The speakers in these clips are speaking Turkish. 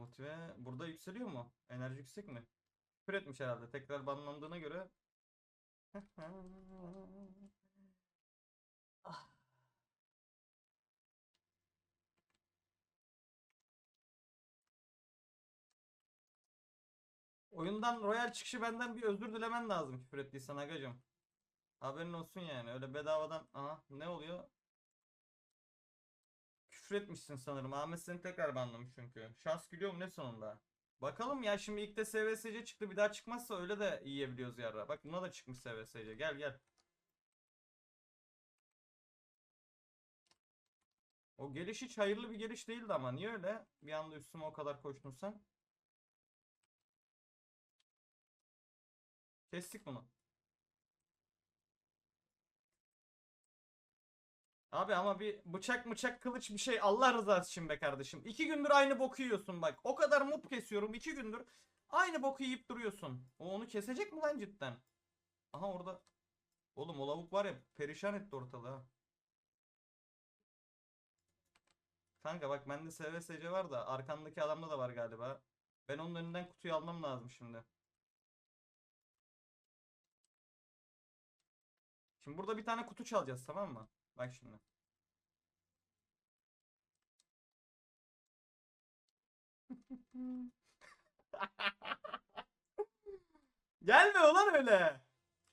Motive burada yükseliyor mu? Enerji yüksek mi? Küfür etmiş herhalde. Tekrar banlandığına göre. Ah. Oyundan royal çıkışı benden bir özür dilemen lazım küfür ettiysen agacım. Haberin olsun yani. Öyle bedavadan aha ne oluyor? Küfür etmişsin sanırım. Ahmet seni tekrar banlamış çünkü. Şans gülüyor mu ne sonunda? Bakalım ya şimdi ilk de SVSC çıktı. Bir daha çıkmazsa öyle de yiyebiliyoruz yarra. Bak buna da çıkmış SVSC. Gel gel. O geliş hiç hayırlı bir geliş değildi ama niye öyle? Bir anda üstüme o kadar koştun sen. Kestik bunu. Abi ama bir bıçak bıçak kılıç bir şey Allah rızası için be kardeşim. İki gündür aynı boku yiyorsun bak. O kadar mut kesiyorum iki gündür. Aynı boku yiyip duruyorsun. O onu kesecek mi lan cidden? Aha orada. Oğlum o lavuk var ya perişan etti ortalığı. Kanka bak bende SVSC var da arkandaki adamda da var galiba. Ben onun önünden kutuyu almam lazım şimdi. Şimdi burada bir tane kutu çalacağız tamam mı? Bak şimdi. Gelme ulan öyle.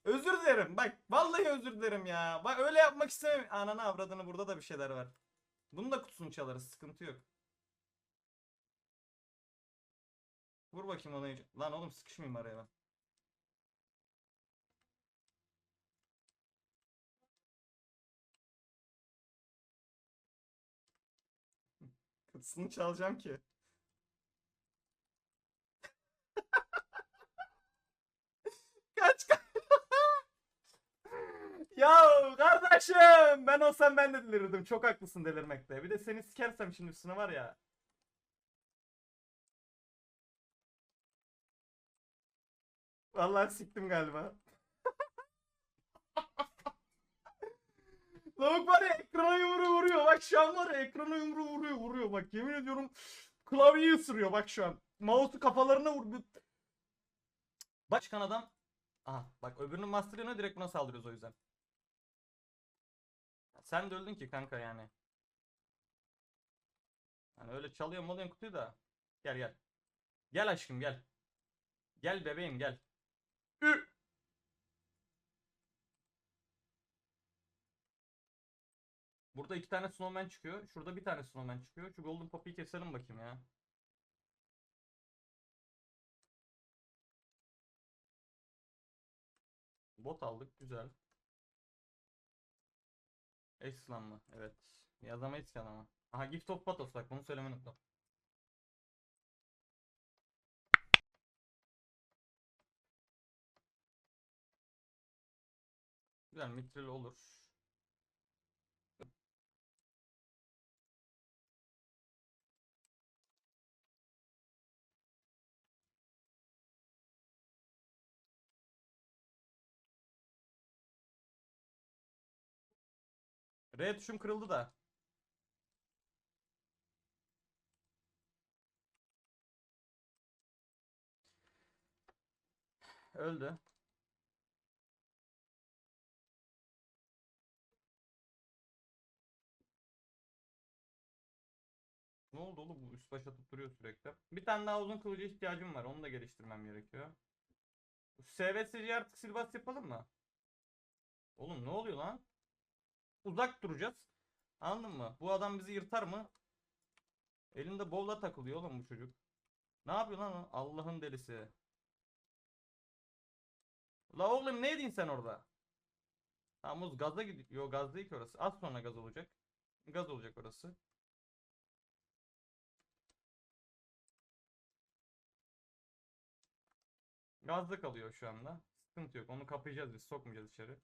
Özür dilerim. Bak vallahi özür dilerim ya. Bak öyle yapmak istemem. Ananı avradını burada da bir şeyler var. Bunun da kutusunu çalarız. Sıkıntı yok. Vur bakayım iyice. Lan oğlum sıkışmayayım araya ben. Kutusunu çalacağım ki. Kaç kaç. ya kardeşim ben olsam ben de delirirdim. Çok haklısın delirmekte. Bir de seni sikersem şimdi üstüne var ya. Vallahi siktim galiba. Lavuk var ya ekrana yumruğu vuruyor. Bak şu an var ya ekrana yumruğu vuruyor vuruyor. Bak yemin ediyorum klavyeyi ısırıyor bak şu an. Mouse'u kafalarına vurdu. Başkan adam. Aha bak öbürünün master yanına direkt buna saldırıyoruz o yüzden. Sen de öldün ki kanka yani. Hani öyle çalıyor malıyorsun kutuyu da. Gel gel. Gel aşkım gel. Gel bebeğim gel. Burada iki tane snowman çıkıyor. Şurada bir tane snowman çıkıyor. Şu golden poppy'yi keselim bakayım ya. Bot aldık. Güzel. Eslan mı? Evet. Yazamayız ki adama. Aha Gift of Patos bak bunu söylemeyi unuttum. Güzel mitril olur. R tuşum kırıldı da. Öldü. Ne oldu oğlum bu üst baş atıp duruyor sürekli. Bir tane daha uzun kılıcı ihtiyacım var. Onu da geliştirmem gerekiyor. SVSC'yi artık silbas yapalım mı? Oğlum ne oluyor lan? Uzak duracağız. Anladın mı? Bu adam bizi yırtar mı? Elinde bowl'a takılıyor oğlum bu çocuk. Ne yapıyor lan? Allah'ın delisi. La oğlum ne edin sen orada? Tamam Muz gaza gidiyor. Yo gaz değil ki orası. Az sonra gaz olacak. Gaz olacak orası. Gazda kalıyor şu anda. Sıkıntı yok. Onu kapayacağız biz. Sokmayacağız içeri.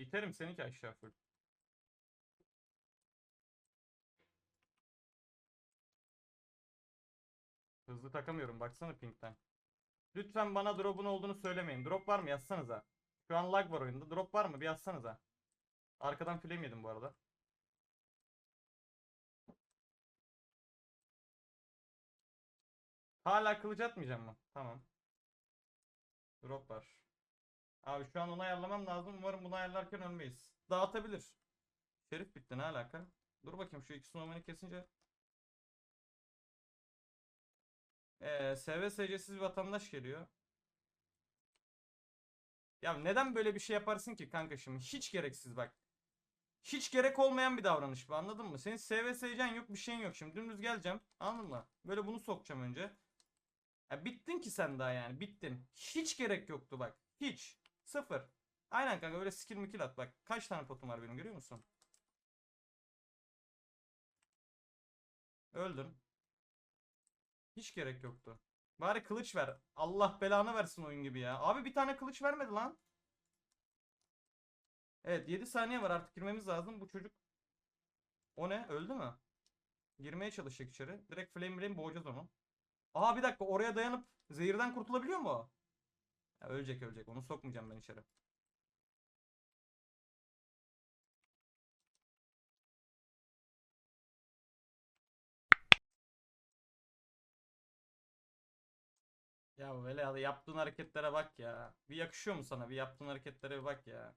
İterim seni ki aşağı full. Hızlı takamıyorum baksana pingten. Lütfen bana drop'un olduğunu söylemeyin. Drop var mı yazsanıza. Şu an lag var oyunda. Drop var mı bir yazsanıza. Arkadan flame yedim bu arada. Hala kılıç atmayacağım mı? Tamam. Drop var. Abi şu an onu ayarlamam lazım. Umarım bunu ayarlarken ölmeyiz. Dağıtabilir. Şerif bitti ne alaka? Dur bakayım şu iki snowman'i kesince. Ee, SV SC'siz bir vatandaş geliyor. Ya neden böyle bir şey yaparsın ki kanka şimdi? Hiç gereksiz bak. Hiç gerek olmayan bir davranış bu anladın mı? Senin SV SC'n yok bir şeyin yok şimdi. Dümdüz geleceğim anladın mı? Böyle bunu sokacağım önce. Ya bittin ki sen daha yani bittin. Hiç gerek yoktu bak. Hiç. Sıfır. Aynen kanka öyle skill mikil at bak. Kaç tane potum var benim görüyor musun? Öldüm. Hiç gerek yoktu. Bari kılıç ver. Allah belanı versin oyun gibi ya. Abi bir tane kılıç vermedi lan. Evet 7 saniye var artık girmemiz lazım. Bu çocuk o ne? Öldü mü? Girmeye çalışacak içeri. Direkt flame flame boğacağız onu. Aa bir dakika oraya dayanıp zehirden kurtulabiliyor mu? Ya ölecek ölecek. Onu sokmayacağım ben içeri. Ya ya yaptığın hareketlere bak ya. Bir yakışıyor mu sana? Bir yaptığın hareketlere bir bak ya.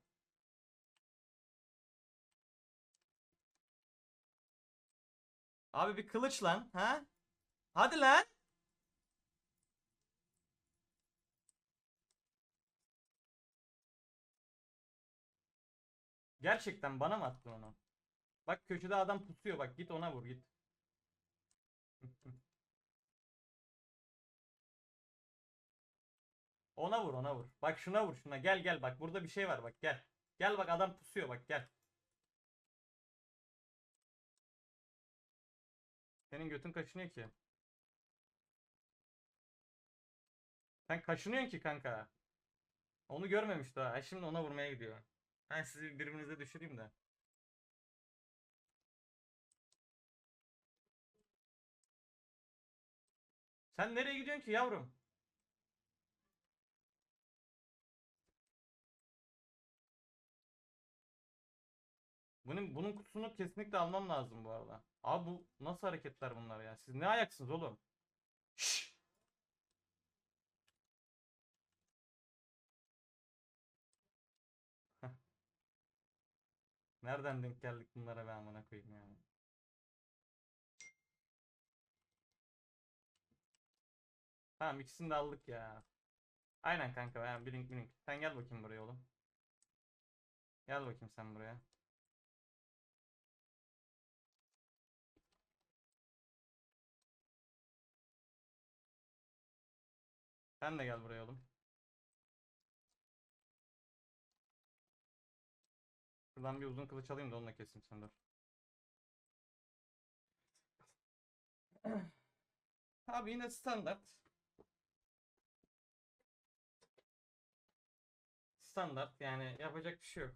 Abi bir kılıç lan, ha? Hadi lan. Gerçekten bana mı attın onu? Bak köşede adam pusuyor bak git ona vur git. Ona vur ona vur. Bak şuna vur şuna gel gel bak burada bir şey var bak gel. Gel bak adam pusuyor bak gel. Senin götün kaşınıyor ki. Sen kaşınıyorsun ki kanka. Onu görmemiş daha. Şimdi ona vurmaya gidiyor. Ben sizi birbirinize düşüreyim de. Sen nereye gidiyorsun ki yavrum? Bunun bunun kutusunu kesinlikle almam lazım bu arada. Abi bu nasıl hareketler bunlar ya? Siz ne ayaksınız oğlum? Nereden denk geldik bunlara ben amına koyayım yani. Tamam ikisini de aldık ya. Aynen kanka yani blink blink. Sen gel bakayım buraya oğlum. Gel bakayım sen buraya. Sen de gel buraya oğlum. Şuradan bir uzun kılıç alayım da onunla keseyim seni dur. Abi yine standart. Standart yani yapacak bir şey yok.